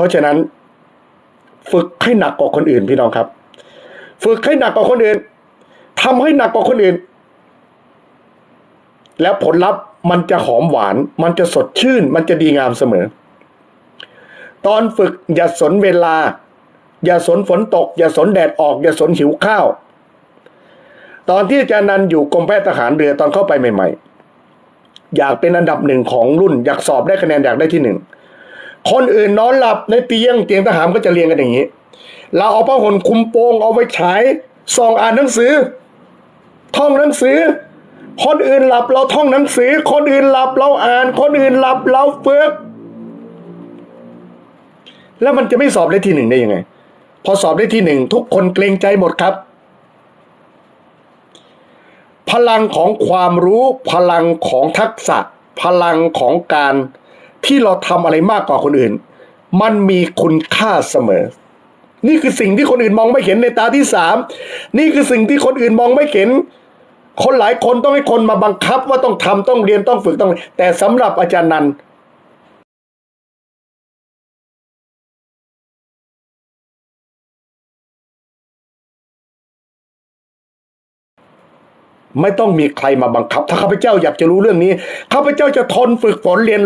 ราะฉะนั้น ฝึกให้หนักกว่าคนอื่นพี่น้องครับ ฝึกให้หนักกว่าคนอื่นทำให้หนักกว่าคนอื่น แล้วผลลัพธ์มันจะหอมหวาน มันจะสดชื่น มันจะดีงามเสมอ ตอนฝึกอย่าสนเวลา อย่าสนฝนตก อย่าสนแดดออก อย่าสนหิวข้าว ตอนที่อาจารย์นันอยู่กรมแพทย์ทหารเรือตอนเข้าไปใหม่ ๆ อยากเป็นอันดับหนึ่งของรุ่น อยากสอบได้คะแนนอยากได้ที่หนึ่ง คนอื่นนอนหลับในเตียงเตียงทหารก็จะเรียงกันอย่างนี้ เราเอาผ้าห่มคุมโปงเอาไว้ฉายส่องอ่านหนังสือ ท่องหนังสือ คนอื่นหลับเราท่องหนังสือ คนอื่นหลับเราอ่าน คนอื่นหลับเราฝึกแล้วมันจะไม่สอบได้ที่หนึ่งได้ยังไง พอสอบได้ที่หนึ่งทุกคนเกรงใจหมดครับ พลังของความรู้พลังของทักษะ พลังของการ ที่เราทำอะไรมากกว่าคนอื่น มันมีคุณค่าเสมอ นี่คือสิ่งที่คนอื่นมองไม่เห็นในตาที่สามนี่คือสิ่งที่คนอื่นมองไม่เห็น คนหลายคนต้องให้คนมาบังคับว่าต้องทำต้องเรียนต้องฝึกต้อง แต่สำหรับอาจารย์นันไม่ต้องมีใครมาบังคับ ถ้าข้าพเจ้าอยากจะรู้เรื่องนี้ข้าพเจ้าจะทนฝึกฝนเรียน